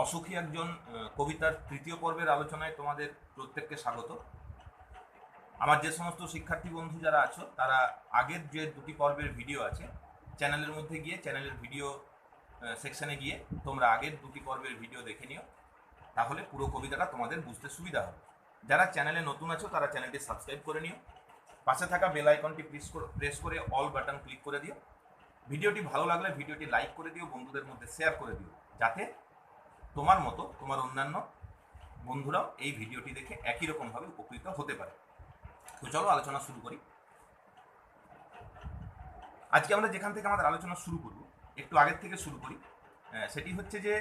অসুখী একজন কবিতার তৃতীয় পর্বের আলোচনায় তোমাদের প্রত্যেককে স্বাগত। আমার যে সমস্ত শিক্ষার্থী বন্ধু যারা আছো, তারা আগের যে দুটি পর্বের ভিডিও আছে, চ্যানেলের মধ্যে গিয়ে, চ্যানেলের ভিডিও সেকশনে গিয়ে তোমরা আগের দুটি পর্বের ভিডিও দেখে নিও। তাহলে পুরো কবিতাটা তোমাদের বুঝতে সুবিধা হবে। যারা চ্যানেলে নতুন আছো, তারা চ্যানেলটি সাবস্ক্রাইব করে নিও। পাশে থাকা বেল আইকনটি প্রেস করে প্রেস করে অল বাটন ক্লিক করে দিও। ভিডিওটি ভালো লাগলে ভিডিওটি লাইক করে দিও, বন্ধুদের মধ্যে শেয়ার করে দিও, যাতে তোমার মতো তোমার অন্যান্য বন্ধুরাও এই ভিডিওটি দেখে একই রকমভাবে উপকৃত হতে পারে। তো চলো আলোচনা শুরু করি। আজকে আমরা যেখান থেকে আমাদের আলোচনা শুরু করব, একটু আগের থেকে শুরু করি সেটি হচ্ছে যে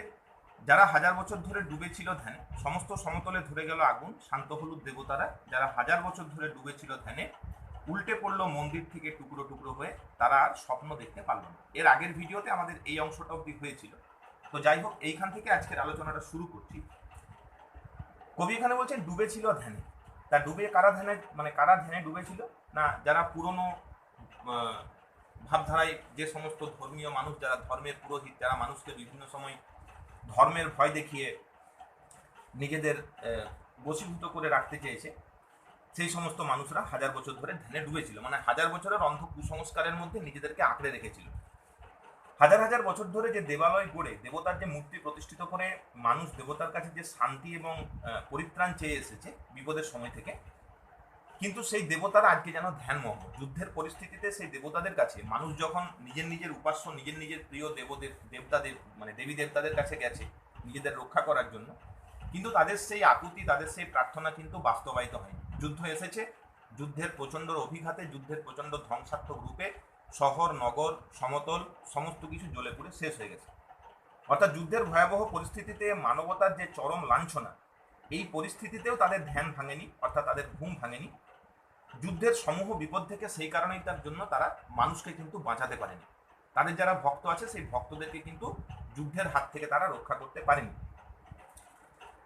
যারা হাজার বছর ধরে ডুবে ছিল ধ্যানে, সমস্ত সমতলে ধরে গেল আগুন, শান্ত হলুদ দেবতারা, যারা হাজার বছর ধরে ডুবে ছিল ধ্যানে, উল্টে পড়ল মন্দির থেকে টুকরো টুকরো হয়ে, তারা আর স্বপ্ন দেখতে পারল না। এর আগের ভিডিওতে আমাদের এই অংশটা অব্দি হয়েছিল। তো যাই হোক, এইখান থেকে আজকের আলোচনাটা শুরু করছি। কবি এখানে বলছেন, ডুবে ছিল ধ্যানে। তা ডুবে কারা ধ্যানে মানে কারা ধ্যানে ডুবেছিল? না, যারা পুরনো ভাবধারায় যে সমস্ত ধর্মীয় মানুষ, যারা ধর্মের পুরোহিত, যারা মানুষকে বিভিন্ন সময় ধর্মের ভয় দেখিয়ে নিজেদের বশীভূত করে রাখতে চেয়েছে, সেই সমস্ত মানুষরা হাজার বছর ধরে ধ্যানে ডুবেছিল। মানে হাজার বছরের অন্ধ কুসংস্কারের মধ্যে নিজেদেরকে আঁকড়ে রেখেছিল। হাজার হাজার বছর ধরে যে দেবালয় গড়ে দেবতার যে মূর্তি প্রতিষ্ঠিত করে মানুষ দেবতার কাছে যে শান্তি এবং পরিত্রাণ চেয়ে এসেছে বিপদের সময় থেকে, কিন্তু সেই দেবতারা আজকে যেন ধ্যানমগ্ন। যুদ্ধের পরিস্থিতিতে সেই দেবতাদের কাছে মানুষ যখন নিজের নিজের উপাস্য, নিজের নিজের প্রিয় দেবদেব দেবতাদের মানে দেবী দেবতাদের কাছে গেছে নিজেদের রক্ষা করার জন্য, কিন্তু তাদের সেই আকুতি, তাদের সেই প্রার্থনা কিন্তু বাস্তবায়িত হয়নি। যুদ্ধ এসেছে, যুদ্ধের প্রচণ্ড অভিঘাতে, যুদ্ধের প্রচণ্ড ধ্বংসাত্মক রূপে শহর নগর সমতল সমস্ত কিছু জ্বলে পুড়ে শেষ হয়ে গেছে। অর্থাৎ যুদ্ধের ভয়াবহ পরিস্থিতিতে মানবতার যে চরম লাঞ্ছনা এই পরিস্থিতিতেও তাদের ধ্যান ভাঙেনি অর্থাৎ তাদের ঘুম ভাঙেনি। যুদ্ধের সমূহ বিপদ থেকে সেই কারণেই তার জন্য তারা মানুষকে কিন্তু বাঁচাতে পারেনি। তাদের যারা ভক্ত আছে সেই ভক্তদেরকে কিন্তু যুদ্ধের হাত থেকে তারা রক্ষা করতে পারেনি।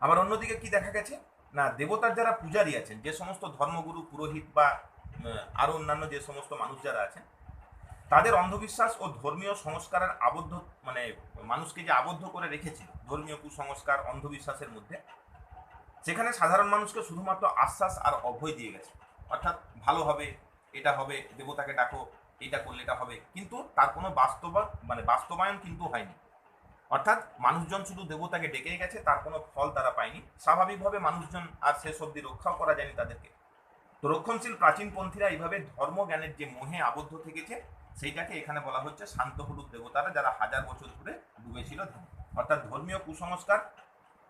আবার অন্যদিকে কি দেখা গেছে? না দেবতার যারা পূজারী আছেন যে সমস্ত ধর্মগুরু পুরোহিত বা আহ, আরও অন্যান্য যে সমস্ত মানুষ যারা আছেন তাদের অন্ধবিশ্বাস ও ধর্মীয় সংস্কারের আবদ্ধ মানে মানুষকে যে আবদ্ধ করে রেখেছিল, ধর্মীয় কুসংস্কার, অন্ধবিশ্বাসের মধ্যে, সেখানে সাধারণ মানুষকে শুধুমাত্র আশ্বাস আর অভয় দিয়ে গেছে। অর্থাৎ ভালো হবে, এটা হবে, দেবতাকে ডাকো, এটা করলে এটা হবে, কিন্তু তার কোনো বাস্তব মানে বাস্তবায়ন কিন্তু হয়নি। অর্থাৎ মানুষজন শুধু দেবতাকে ডেকে গেছে, তার কোনো ফল তারা পায়নি। স্বাভাবিকভাবে মানুষজন আর শেষ অব্দি রক্ষাও করা যায়নি তাদেরকে। তো রক্ষণশীল প্রাচীনপন্থীরা এইভাবে ধর্মজ্ঞানের যে মোহে আবদ্ধ থেকেছে সেইটাকে এখানে বলা হচ্ছে শান্ত হলুদ দেবতারা যারা হাজার বছর ধরে ডুবেছিল। অর্থাৎ ধর্মীয় কুসংস্কার,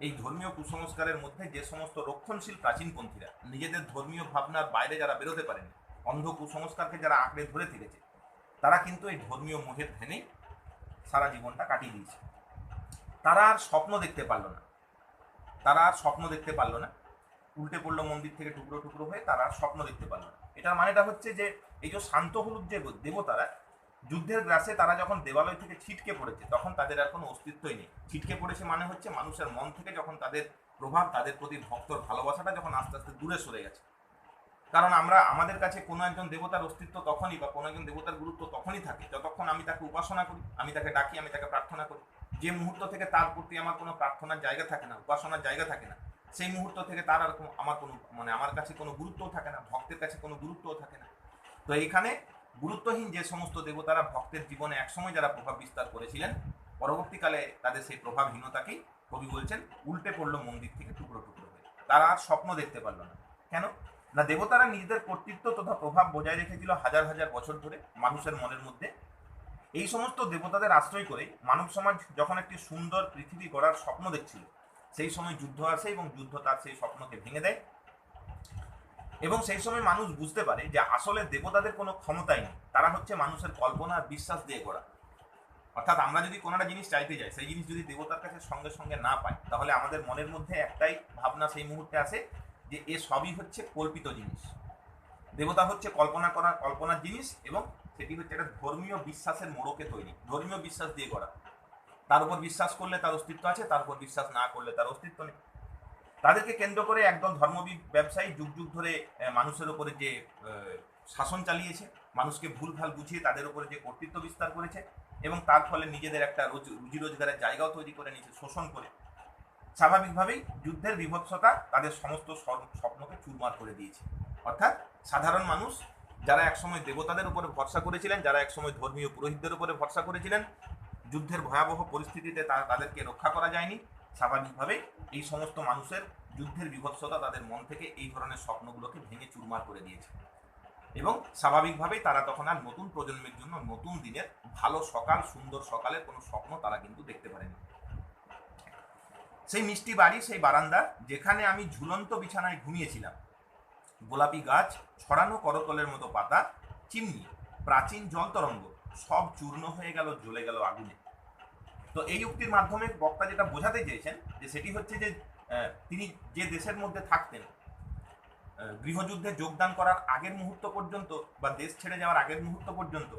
এই ধর্মীয় কুসংস্কারের মধ্যে যে সমস্ত রক্ষণশীল প্রাচীনপন্থীরা নিজেদের ধর্মীয় ভাবনার বাইরে যারা বেরোতে পারেনি, অন্ধ কুসংস্কারকে যারা আঁকড়ে ধরে থেকেছে তারা কিন্তু এই ধর্মীয় মোহের ধ্যানেই সারা জীবনটা কাটিয়ে দিয়েছে। তারা আর স্বপ্ন দেখতে পারল না। তারা আর স্বপ্ন দেখতে পারল না। উল্টে পড়ল মন্দির থেকে টুকরো টুকরো হয়ে তারা আর স্বপ্ন দেখতে পারল না। এটার মানেটা হচ্ছে যে, এই যে শান্ত হলুদ যে দেবতারা, যুদ্ধের গ্রাসে তারা যখন দেবালয় থেকে ছিটকে পড়েছে, তখন তাদের আর কোনো অস্তিত্বই নেই। ছিটকে পড়েছে মানে হচ্ছে মানুষের মন থেকে যখন তাদের প্রভাব, তাদের প্রতি ভক্তর ভালোবাসাটা যখন আস্তে আস্তে দূরে সরে গেছে। কারণ আমরা, আমাদের কাছে কোনো একজন দেবতার অস্তিত্ব তখনই বা কোনো একজন দেবতার গুরুত্ব তখনই থাকে, যতক্ষণ আমি তাকে উপাসনা করি, আমি তাকে ডাকি, আমি তাকে প্রার্থনা করি। যে মুহূর্ত থেকে তার প্রতি আমার কোনো প্রার্থনার জায়গা থাকে না, উপাসনার জায়গা থাকে না সেই মুহূর্ত থেকে তার আর আমার কোনো মানে আমার কাছে কোনো গুরুত্বও থাকে না, ভক্তের কাছে কোনো গুরুত্বও থাকে না। তো এইখানে গুরুত্বহীন যে সমস্ত দেবতারা ভক্তের জীবনে একসময় যারা প্রভাব বিস্তার করেছিলেন, পরবর্তীকালে তাদের সেই প্রভাবহীনতাকেই কবি বলছেন, উল্টে পড়ল মন্দির থেকে টুকরো টুকরো হয়ে। তারা আর স্বপ্ন দেখতে পারল না। কেন? না, দেবতারা নিজেদের কর্তৃত্ব তথা প্রভাব বজায় রেখেছিল হাজার হাজার বছর ধরে মানুষের মনের মধ্যে। এই সমস্ত দেবতাদের আশ্রয় করে মানব সমাজ যখন একটি সুন্দর পৃথিবী গড়ার স্বপ্ন দেখছিল সেই সময় যুদ্ধ আসে এবং যুদ্ধ তার সেই স্বপ্নকে ভেঙে দেয়। এবং সেই সময় মানুষ বুঝতে পারে যে আসলে দেবতাদের কোনো ক্ষমতাই নেই। তারা হচ্ছে মানুষের কল্পনা আর বিশ্বাস দিয়ে গড়া অর্থাৎ আমরা যদি কোনো একটা জিনিস চাইতে যাই, সেই জিনিস যদি দেবতার কাছে সঙ্গে সঙ্গে না পাই, তাহলে আমাদের মনের মধ্যে একটাই ভাবনা সেই মুহূর্তে আসে যে এ সবই হচ্ছে কল্পিত জিনিস। দেবতা হচ্ছে কল্পনা করা, কল্পনার জিনিস এবং সেটি হচ্ছে একটা ধর্মীয় বিশ্বাসের মোড়কে তৈরি। ধর্মীয় বিশ্বাস দিয়ে করা তার উপর বিশ্বাস করলে তার অস্তিত্ব আছে, তার উপর বিশ্বাস না করলে তার অস্তিত্ব নেই। তাদেরকে কেন্দ্র করে একদল ধর্মবিদ ব্যবসায়ী যুগ যুগ ধরে মানুষের উপরে যে শাসন চালিয়েছে, মানুষকে ভুলভাল বুঝিয়ে তাদের উপরে যে কর্তৃত্ব বিস্তার করেছে এবং তার ফলে নিজেদের একটা রুজি রোজগারের জায়গাও তৈরি করে নিয়েছে, শোষণ করে। স্বাভাবিকভাবেই যুদ্ধের বিভৎসতা তাদের সমস্ত স্বপ্নকে চুরমার করে দিয়েছে। অর্থাৎ সাধারণ মানুষ যারা একসময় দেবতাদের উপরে ভরসা করেছিলেন, যারা একসময় ধর্মীয় পুরোহিতদের উপরে ভরসা করেছিলেন যুদ্ধের ভয়াবহ পরিস্থিতিতে তাদেরকে রক্ষা করা যায়নি। স্বাভাবিকভাবেই এই সমস্ত মানুষের যুদ্ধের বিভৎসতা তাদের মন থেকে এই ধরনের স্বপ্নগুলোকে ভেঙে চুরমার করে দিয়েছে। এবং স্বাভাবিকভাবেই তারা তখন আর নতুন প্রজন্মের জন্য নতুন দিনের ভালো সকাল, সুন্দর সকালের কোনো স্বপ্ন তারা কিন্তু দেখতে পারেনি। সেই মিষ্টি বাড়ি, সেই বারান্দা, যেখানে আমি ঝুলন্ত বিছানায় ঘুমিয়েছিলাম। গোলাপি গাছ, ছড়ানো করতলের মতো পাতা, চিমনি, প্রাচীন জল তরঙ্গ সব চূর্ণ হয়ে গেল, জ্বলে গেল আগুনে। তো এই উক্তির মাধ্যমে বক্তা যেটা বোঝাতে চেয়েছেন, যে সেটি হচ্ছে যে তিনি যে দেশের মধ্যে থাকতেন গৃহযুদ্ধে যোগদান করার আগের মুহূর্ত পর্যন্ত বা দেশ ছেড়ে যাওয়ার আগের মুহূর্ত পর্যন্ত,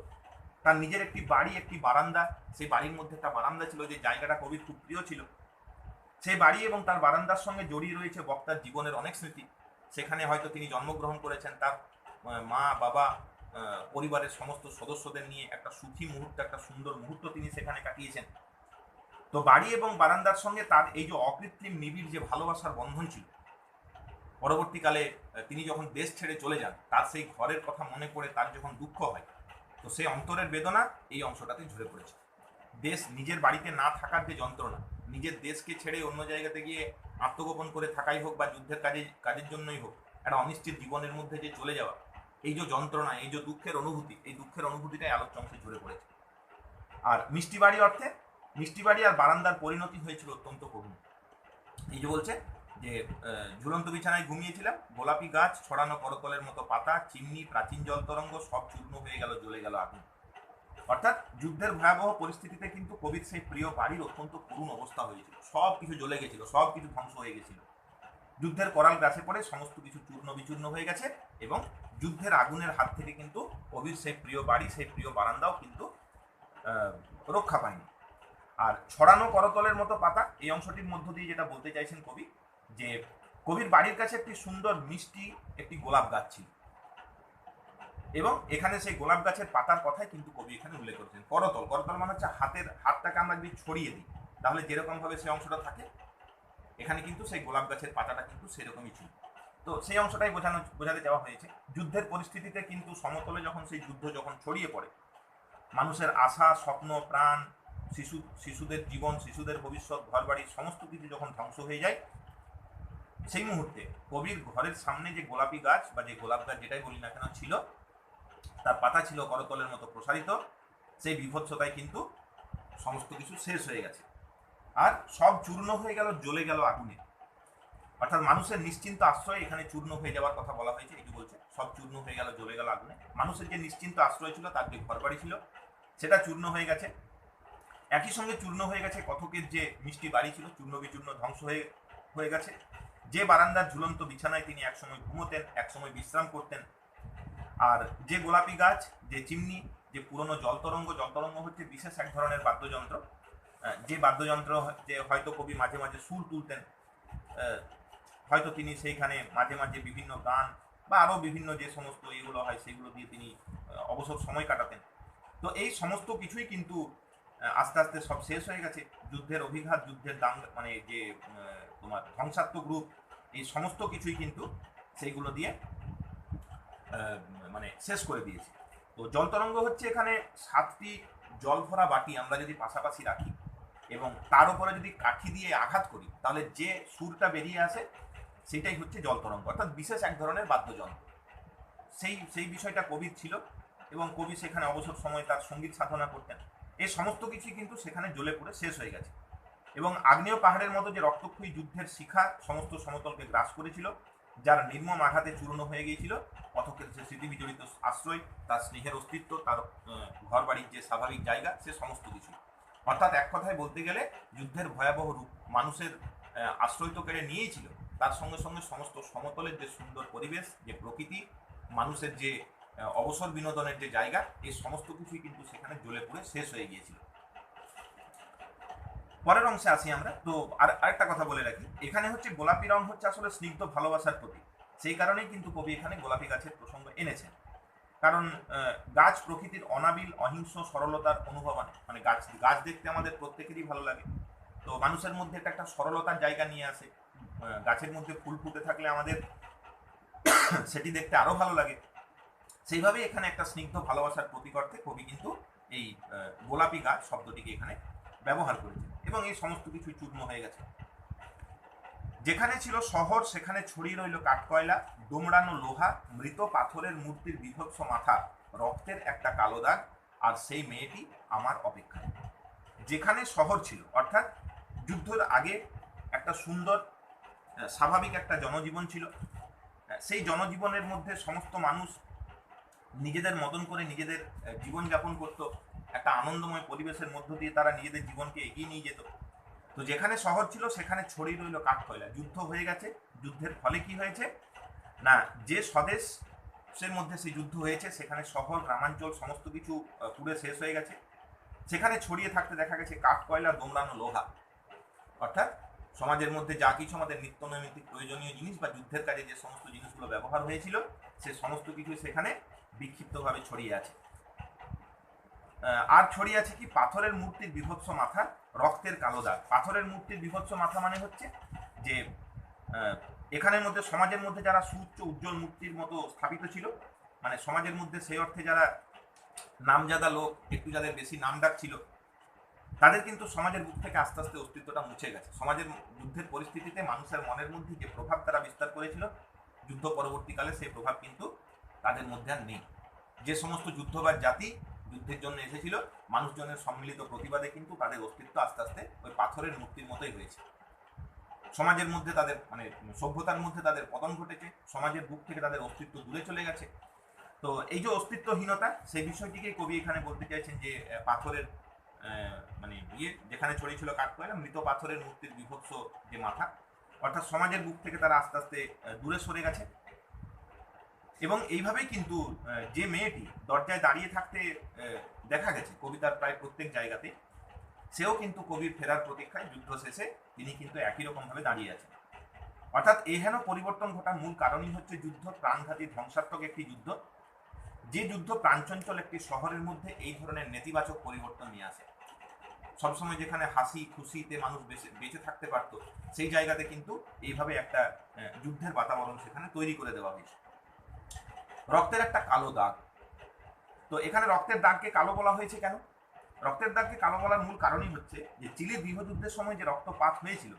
তার নিজের একটি বাড়ি, একটি বারান্দা, সেই বাড়ির মধ্যে একটা বারান্দা ছিল যে জায়গাটা কবির খুব প্রিয় ছিল। সেই বাড়ি এবং তার বারান্দার সঙ্গে জড়িয়ে রয়েছে বক্তার জীবনের অনেক স্মৃতি। সেখানে হয়তো তিনি জন্মগ্রহণ করেছেন, তার মা, বাবা পরিবারের সমস্ত সদস্যদের নিয়ে একটা সুখী মুহূর্ত, একটা সুন্দর মুহূর্ত তিনি সেখানে কাটিয়েছেন। তো বাড়ি এবং বারান্দার সঙ্গে তার এই যে অকৃত্রিম নিবিড় যে ভালোবাসার বন্ধন ছিল, পরবর্তীকালে তিনি যখন দেশ ছেড়ে চলে যান, তার সেই ঘরের কথা মনে পড়ে তার যখন দুঃখ হয়, তো সেই অন্তরের বেদনা এই অংশটাতে ঝরে পড়েছে। দেশ নিজের বাড়িতে না থাকার যে যন্ত্রণা, নিজের দেশকে ছেড়ে অন্য জায়গাতে গিয়ে আত্মগোপন করে থাকাই হোক বা যুদ্ধের কাজে, কাজের জন্যই হোক, একটা অনিশ্চিত জীবনের মধ্যে যে চলে যাওয়া এই যে যন্ত্রণা, এই যে দুঃখের অনুভূতি, এই দুঃখের অনুভূতিটাই আলোক অংশে ঝরে পড়েছে। আর মিষ্টি বাড়ি অর্থে, মিষ্টি বাড়ি আর বারান্দার পরিণতি হয়েছিল অত্যন্ত করুণ এই যে বলছে যে ঝুলন্ত বিছানায় ঘুমিয়েছিলাম, গোলাপি গাছ, ছড়ানো করতলের মতো পাতা, চিমনি, প্রাচীন জল তরঙ্গ সব চূর্ণ হয়ে গেল, জ্বলে গেল আগুন। অর্থাৎ যুদ্ধের ভয়াবহ পরিস্থিতিতে কিন্তু কবির সেই প্রিয় বাড়ির অত্যন্ত করুণ অবস্থা হয়েছিল। সব কিছু জ্বলে গেছিল, সব কিছু ধ্বংস হয়ে গেছিল। যুদ্ধের করাল গাছে পড়ে সমস্ত কিছু চূর্ণ বিচূর্ণ হয়ে গেছে এবং যুদ্ধের আগুনের হাত থেকে কিন্তু কবির সেই প্রিয় বাড়ি, সেই প্রিয় বারান্দাও কিন্তু রক্ষা পায়নি। আর ছড়ানো করতলের মতো পাতা, এই অংশটির মধ্য দিয়ে যেটা বলতে চাইছেন কবি, যে কবির বাড়ির কাছে একটি সুন্দর মিষ্টি একটি গোলাপ গাছ ছিল। এবং এখানে সেই গোলাপ গাছের পাতার কথাই কিন্তু কবি এখানে উল্লেখ করেছেন। করতল করতল মানে হচ্ছে হাতের, হাতটাকে আমরা যদি ছড়িয়ে দিই, তাহলে যেরকমভাবে সেই অংশটা থাকে, এখানে কিন্তু সেই গোলাপ গাছের পাতাটা কিন্তু সেরকমই ছিল। তো সেই অংশটাই বোঝানো, বোঝাতে যাওয়া হয়েছে। যুদ্ধের পরিস্থিতিতে কিন্তু সমতলে যখন সেই যুদ্ধ যখন ছড়িয়ে পড়ে, মানুষের আশা, স্বপ্ন, প্রাণ, শিশু, শিশুদের জীবন, শিশুদের ভবিষ্যৎ ঘরবাড়ি সমস্ত কিছু যখন ধ্বংস হয়ে যায়, সেই মুহূর্তে কবির ঘরের সামনে যে গোলাপি গাছ বা যে গোলাপ গাছ যেটাই বলি না কেন ছিল, তার পাতা ছিল করতলের মতো প্রসারিত, সেই বিভৎসতায় কিন্তু সমস্ত কিছু শেষ হয়ে গেছে। আর সব চূর্ণ হয়ে গেল, জ্বলে গেল আগুনে। অর্থাৎ মানুষের নিশ্চিন্ত আশ্রয় এখানে চূর্ণ হয়ে যাওয়ার কথা বলা হয়েছে যে বলছে, সব চূর্ণ হয়ে গেল, জ্বলে গেল আগুনে। মানুষের যে নিশ্চিন্ত আশ্রয় ছিল, তার যে ঘরবাড়ি ছিল, সেটা চূর্ণ হয়ে গেছে। একই সঙ্গে চূর্ণ হয়ে গেছে কথকের যে মিষ্টি বাড়ি ছিল, চূর্ণ বিচূর্ণ ধ্বংস হয়ে হয়ে গেছে। যে বারান্দার ঝুলন্ত বিছানায় তিনি একসময় ঘুমোতেন, একসময় বিশ্রাম করতেন। আর যে গোলাপি গাছ, যে চিমনি, যে পুরনো জলতরঙ্গ জলতরঙ্গ হচ্ছে বিশেষ এক ধরনের বাদ্যযন্ত্র। যে বাদ্যযন্ত্র যে হয়তো কবি মাঝে মাঝে সুর তুলতেন হয়তো তিনি সেইখানে মাঝে মাঝে বিভিন্ন গান বা আরও বিভিন্ন যে সমস্ত এগুলো হয় সেগুলো দিয়ে তিনি অবসর সময় কাটাতেন। তো এই সমস্ত কিছুই কিন্তু আস্তে আস্তে সব শেষ হয়ে গেছে। যুদ্ধের অভিঘাত, যুদ্ধের দাঙ্গ মানে যে তোমার ধ্বংসাত্মক রূপ, এই সমস্ত কিছুই কিন্তু সেইগুলো দিয়ে মানে শেষ করে দিয়েছে। তো জল তরঙ্গ হচ্ছে এখানে সাতটি জল ভরা বাটি আমরা যদি পাশাপাশি রাখি এবং তার উপরে যদি কাঠি দিয়ে আঘাত করি, তাহলে যে সুরটা বেরিয়ে আসে সেটাই হচ্ছে জল তরঙ্গ, অর্থাৎ বিশেষ এক ধরনের বাদ্যযন্ত্র। সেই সেই বিষয়টা কবির ছিল এবং কবি সেখানে অবসর সময় তার সংগীত সাধনা করতেন। এই সমস্ত কিছুই কিন্তু সেখানে জ্বলে পড়ে শেষ হয়ে গেছে। এবং আগ্নেয় পাহাড়ের মতো যে রক্তক্ষয়ী যুদ্ধের শিখা সমস্ত সমতলকে গ্রাস করেছিল, যার নির্মম আঘাতে চূর্ণ হয়ে গিয়েছিল কথকের যে স্মৃতি বিজড়িত আশ্রয়, তার স্নেহের অস্তিত্ব, তার ঘর বাড়ির যে স্বাভাবিক জায়গা, সে সমস্ত কিছু। অর্থাৎ এক কথায় বলতে গেলে, যুদ্ধের ভয়াবহ রূপ মানুষের আশ্রয় তো কেড়ে নিয়েছিল তার সঙ্গে সঙ্গে সমস্ত সমতলের যে সুন্দর পরিবেশ, যে প্রকৃতি, মানুষের যে অবসর বিনোদনের যে জায়গা, এই সমস্ত কিছুই কিন্তু সেখানে জ্বলে পড়ে শেষ হয়ে গিয়েছিল। পরের অংশে আসি আমরা। তো আর, আরেকটা কথা বলে রাখি। এখানে হচ্ছে গোলাপি রং হচ্ছে আসলে স্নিগ্ধ ভালোবাসার প্রতীক। সেই কারণেই কিন্তু কবি এখানে গোলাপি গাছের প্রসঙ্গ এনেছেন। কারণ গাছ প্রকৃতির অনাবিল, অহিংস, সরলতার অনুভব আনে। মানে গাছ গাছ দেখতে আমাদের প্রত্যেকেরই ভালো লাগে। তো মানুষের মধ্যে এটা একটা সরলতার জায়গা নিয়ে আসে। গাছের মধ্যে ফুল ফুটে থাকলে আমাদের সেটি দেখতে আরও ভালো লাগে। সেইভাবে এখানে একটা স্নিগ্ধ ভালোবাসার প্রতীক অর্থে কবি কিন্তু এই গোলাপি গাছ শব্দটিকে এখানে ব্যবহার করেছেন এবং এই সমস্ত কিছু চূর্ণ হয়ে গেছে। যেখানে ছিল শহর, সেখানে ছড়িয়ে রইল কাঠকয়লা দোমড়ানো লোহা, মৃত পাথরের মূর্তির বিভৎস মাথা, রক্তের একটা কালো দাগ, আর সেই মেয়েটি আমার অপেক্ষায়। যেখানে শহর ছিল, অর্থাৎ যুদ্ধের আগে একটা সুন্দর স্বাভাবিক একটা জনজীবন ছিল। সেই জনজীবনের মধ্যে সমস্ত মানুষ নিজেদের মতন করে নিজেদের জীবনযাপন করত। একটা আনন্দময় পরিবেশের মধ্য দিয়ে তারা নিজেদের জীবনকে এগিয়ে নিয়ে যেত। তো যেখানে শহর ছিল, সেখানে ছড়িয়ে রইল কাঠকয়লা যুদ্ধ হয়ে গেছে। যুদ্ধের ফলে কি হয়েছে? না, যে স্বদেশের মধ্যে সেই যুদ্ধ হয়েছে, সেখানে শহর, গ্রামাঞ্চল, সমস্ত কিছু পুড়ে শেষ হয়ে গেছে। সেখানে ছড়িয়ে থাকতে দেখা গেছে কাঠকয়লা দোমড়ানো লোহা। অর্থাৎ সমাজের মধ্যে যা কিছু আমাদের নিত্য নৈমিত্তিক প্রয়োজনীয় জিনিস বা যুদ্ধের কাজে যে সমস্ত জিনিসগুলো ব্যবহার হয়েছিল, সে সমস্ত কিছু সেখানে বিক্ষিপ্তভাবে ছড়িয়ে আছে। আর ছড়িয়ে আছে কি? পাথরের মূর্তির বিভৎস মাথা, রক্তের কালো দাগ। পাথরের মূর্তির বিভৎস মাথা মানে হচ্ছে যে এখানের মধ্যে, সমাজের মধ্যে যারা সুউচ্চ উজ্জ্বল মূর্তির মতো স্থাপিত ছিল মানে সমাজের মধ্যে সেই অর্থে যারা নামজাদা লোক, একটু যাদের বেশি নাম ডাক ছিল তাদের কিন্তু সমাজের বুক থেকে আস্তে আস্তে অস্তিত্বটা মুছে গেছে। সমাজের যুদ্ধের পরিস্থিতিতে মানুষের মনের মধ্যে যে প্রভাব তারা বিস্তার করেছিল, যুদ্ধ পরবর্তীকালে সেই প্রভাব কিন্তু তাদের মধ্যে আর নেই। যে সমস্ত যুদ্ধবাদ জাতি যুদ্ধের জন্য এসেছিল, মানুষজনের সম্মিলিত প্রতিবাদে কিন্তু তাদের অস্তিত্ব আস্তে আস্তে ওই পাথরের মূর্তির মতোই হয়েছে। সমাজের মধ্যে তাদের মানে সভ্যতার মধ্যে তাদের পতন ঘটেছে, সমাজের বুক থেকে তাদের অস্তিত্ব দূরে চলে গেছে। তো এই যে অস্তিত্বহীনতা, সেই বিষয়টিকে কবি এখানে বলতে চাইছেন যে পাথরের মানে ইয়ে যেখানে ছড়িয়েছিল কাঠকয়লা মৃত পাথরের মূর্তির বিভৎস যে মাথা, অর্থাৎ সমাজের বুক থেকে তারা আস্তে আস্তে দূরে সরে গেছে। এবং এইভাবেই কিন্তু যে মেয়েটি দরজায় দাঁড়িয়ে থাকতে দেখা গেছে কবিতার প্রায় প্রত্যেক জায়গাতে সেও কিন্তু কবির ফেরার প্রতীক্ষায় যুদ্ধ শেষে তিনি কিন্তু একই রকমভাবে দাঁড়িয়ে আছেন। অর্থাৎ এহেন পরিবর্তন ঘটার মূল কারণই হচ্ছে যুদ্ধ, প্রাণঘাতী ধ্বংসাত্মক একটি যুদ্ধ। যে যুদ্ধ প্রাণচঞ্চল একটি শহরের মধ্যে, এই ধরনের নেতিবাচক পরিবর্তন নিয়ে আসে। সবসময় যেখানে হাসি খুশিতে মানুষ বেঁচে বেঁচে থাকতে পারত, সেই জায়গাতে কিন্তু এইভাবে একটা যুদ্ধের বাতাবরণ সেখানে তৈরি করে দেওয়া হয়েছে। রক্তের একটা কালো দাগ। তো এখানে রক্তের দাগকে কালো বলা হয়েছে কেন? রক্তের দাগকে কালো বলার মূল কারণই হচ্ছে যে চিলির গৃহযুদ্ধের সময় যে রক্তপাত হয়েছিল,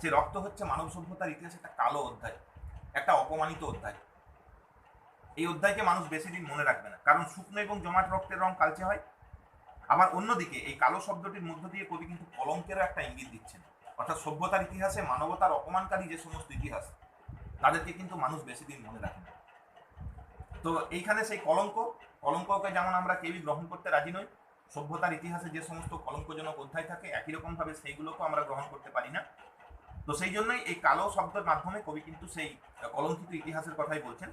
সে রক্ত হচ্ছে মানব সভ্যতার ইতিহাসে একটা কালো অধ্যায়, একটা অপমানিত অধ্যায়। এই অধ্যায়কে মানুষ বেশি দিন মনে রাখবে না। কারণ শুকনো এবং জমাট রক্তের রং কালচে হয়। আবার অন্যদিকে এই কালো শব্দটির মধ্য দিয়ে কবি কিন্তু কলঙ্কেরও একটা ইঙ্গিত দিচ্ছেন। অর্থাৎ সভ্যতার ইতিহাসে মানবতার অপমানকারী যে সমস্ত ইতিহাস, তাদেরকে কিন্তু মানুষ বেশি দিন মনে রাখে না। তো এইখানে সেই কলঙ্ক, কলঙ্ককে যেমন আমরা কেউই গ্রহণ করতে রাজি নই, সভ্যতার ইতিহাসে যে সমস্ত কলঙ্কজনক অধ্যায় থাকে, একই রকমভাবে সেইগুলোকেও আমরা গ্রহণ করতে পারি না। তো সেই জন্যই এই কালো শব্দের মাধ্যমে কবি কিন্তু সেই কলঙ্কিত ইতিহাসের কথাই বলছেন।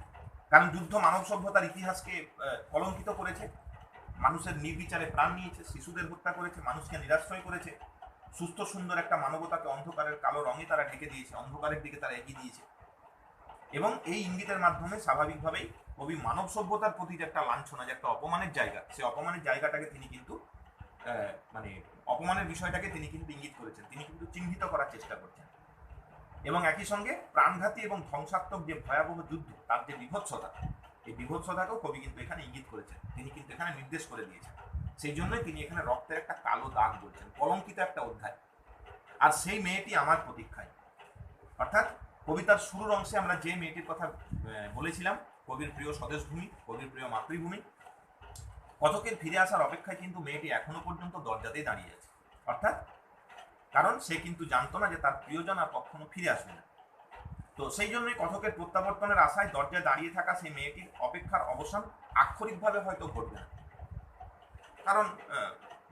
কারণ যুদ্ধ মানব সভ্যতার ইতিহাসকে কলঙ্কিত করেছে। মানুষের নির্বিচারে প্রাণ নিয়েছে, শিশুদের হত্যা করেছে, মানুষকে নিরাশ্রয় করেছে। সুস্থ, সুন্দর একটা মানবতাকে অন্ধকারের কালো রঙে তারা ঢেকে দিয়েছে, অন্ধকারের দিকে তারা এগিয়ে দিয়েছে। এবং এই ইঙ্গিতের মাধ্যমে স্বাভাবিকভাবেই কবি মানব সভ্যতার প্রতি যে একটা লাঞ্ছনা, যে একটা অপমানের জায়গা সেই অপমানের জায়গাটাকে তিনি কিন্তু মানে অপমানের বিষয়টাকে তিনি কিন্তু ইঙ্গিত করেছেন। তিনি কিন্তু চিহ্নিত করার চেষ্টা করছেন। এবং একই সঙ্গে প্রাণঘাতী এবং ধ্বংসাত্মক যে ভয়াবহ যুদ্ধ, তার যে বিভৎসতা, এই বিভৎসতাকেও কবি কিন্তু এখানে ইঙ্গিত করেছেন। তিনি কিন্তু এখানে নির্দেশ করে দিয়েছেন। সেই জন্যই তিনি এখানে রক্তের একটা কালো দাগ বলছেন, কলঙ্কিত একটা অধ্যায়। আর সেই মেয়েটি আমার প্রতীক্ষায়। অর্থাৎ কবিতার শুরুর অংশে আমরা যে মেয়েটির কথা বলেছিলাম, কবির প্রিয় স্বদেশভূমি, কবির প্রিয় মাতৃভূমি কথকের ফিরে আসার অপেক্ষায় কিন্তু মেয়েটি এখনও পর্যন্ত দরজাতেই দাঁড়িয়ে আছে। অর্থাৎ কারণ সে কিন্তু জানতো না যে তার প্রিয়জন আর কখনো ফিরে আসবে না। তো সেই জন্যই কথকের প্রত্যাবর্তনের আশায় দরজায় দাঁড়িয়ে থাকা সেই মেয়েটির অপেক্ষার অবসান আক্ষরিকভাবে হয়তো ঘটবে না। কারণ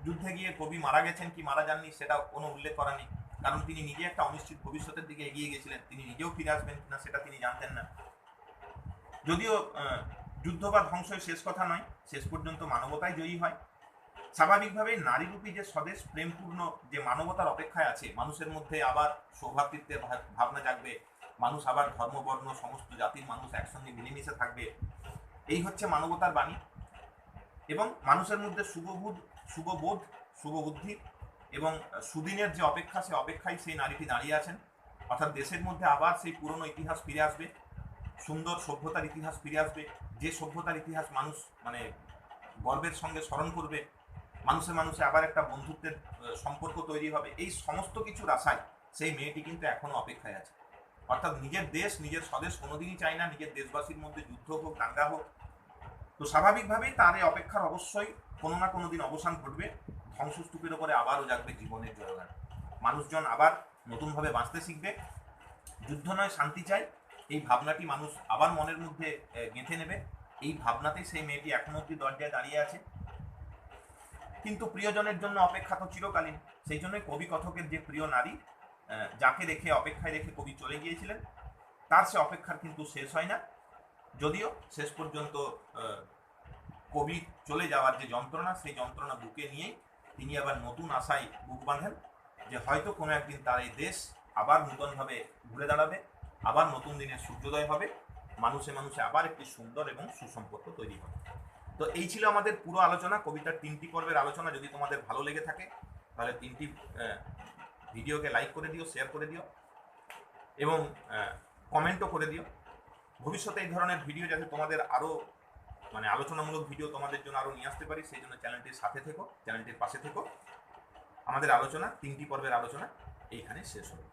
যুদ্ধে গিয়ে কবি মারা গেছেন কি মারা যাননি সেটা কোনো উল্লেখ করা নেই। কারণ তিনি নিজে একটা অনিশ্চিত ভবিষ্যতের দিকে এগিয়ে গেছিলেন, তিনি নিজেও ফিরে আসবেন কিনা সেটা তিনি জানতেন না। যদিও যুদ্ধ বা ধ্বংসই শেষ কথা নয়, শেষ পর্যন্ত মানবতাই জয়ী হয়। স্বাভাবিকভাবেই নারীরূপী যে স্বদেশ, প্রেমপূর্ণ যে মানবতার অপেক্ষায় আছে, মানুষের মধ্যে আবার সৌভাতৃত্বের ভাবনা জাগবে। মানুষ আবার ধর্মবর্ণ সমস্ত জাতির মানুষ একসঙ্গে মিলেমিশে থাকবে। এই হচ্ছে মানবতার বাণী। এবং মানুষের মধ্যে শুভবোধ শুভবোধ, শুভবুদ্ধি এবং সুদিনের যে অপেক্ষা, সে অপেক্ষায় সেই নারীটি দাঁড়িয়ে আছেন। অর্থাৎ দেশের মধ্যে আবার সেই পুরনো ইতিহাস ফিরে আসবে। সুন্দর সভ্যতার ইতিহাস ফিরে আসবে। যে সভ্যতার ইতিহাস মানুষ মানে গর্বের সঙ্গে স্মরণ করবে মানুষে মানুষে আবার একটা বন্ধুত্বের সম্পর্ক তৈরি হবে। এই সমস্ত কিছুর আশায় সেই মেয়েটি কিন্তু এখনও অপেক্ষায় আছে। অর্থাৎ নিজের দেশ, নিজের স্বদেশ কোনোদিনই চায় না, নিজের দেশবাসীর মধ্যে যুদ্ধ হোক, দাঙ্গা হোক। তো স্বাভাবিকভাবেই তার এই অপেক্ষার অবশ্যই কোনো না কোনো দিন অবসান ঘটবে। ধ্বংসস্তূপের ওপরে আবারও জাগবে জীবনের জয়গান। মানুষজন আবার নতুনভাবে বাঁচতে শিখবে। যুদ্ধ নয়, শান্তি চাই। এই ভাবনাটি মানুষ আবার মনের মধ্যে গেঁথে নেবে। এই ভাবনাতেই সেই মেয়েটি এখনও অব্দি দরজায় দাঁড়িয়ে আছে। কিন্তু প্রিয়জনের জন্য অপেক্ষা তো চিরকালীন। সেই জন্যই কবি কথকের যে প্রিয় নারী যাকে রেখে অপেক্ষায় রেখে কবি চলে গিয়েছিলেন, তার সে অপেক্ষার কিন্তু শেষ হয় না। যদিও শেষ পর্যন্ত কবি চলে যাওয়ার যে যন্ত্রণা, সেই যন্ত্রণা বুকে নিয়েই তিনি আবার নতুন আশায় বুক বাঁধেন যে হয়তো কোনো একদিন তার এই দেশ আবার নূতনভাবে ঘুরে দাঁড়াবে, আবার নতুন দিনের সূর্যোদয় হবে, মানুষে মানুষে আবার একটি সুন্দর এবং সুসম্পর্ক তৈরি হবে। তো এই ছিল আমাদের পুরো আলোচনা। কবিতার তিনটি পর্বের আলোচনা, যদি তোমাদের ভালো লেগে থাকে, তাহলে তিনটি ভিডিওকে লাইক করে দিও শেয়ার করে দিও, এবং কমেন্টও করে দিও। ভবিষ্যতে এই ধরনের ভিডিও যাতে তোমাদের আরও মানে আলোচনামূলক ভিডিও তোমাদের জন্য আরও নিয়ে আসতে পারি, সেই জন্য চ্যানেলটির সাথে থেকো চ্যানেলটির পাশে থেকো। আমাদের আলোচনা, তিনটি পর্বের আলোচনা, এইখানে শেষ হলো।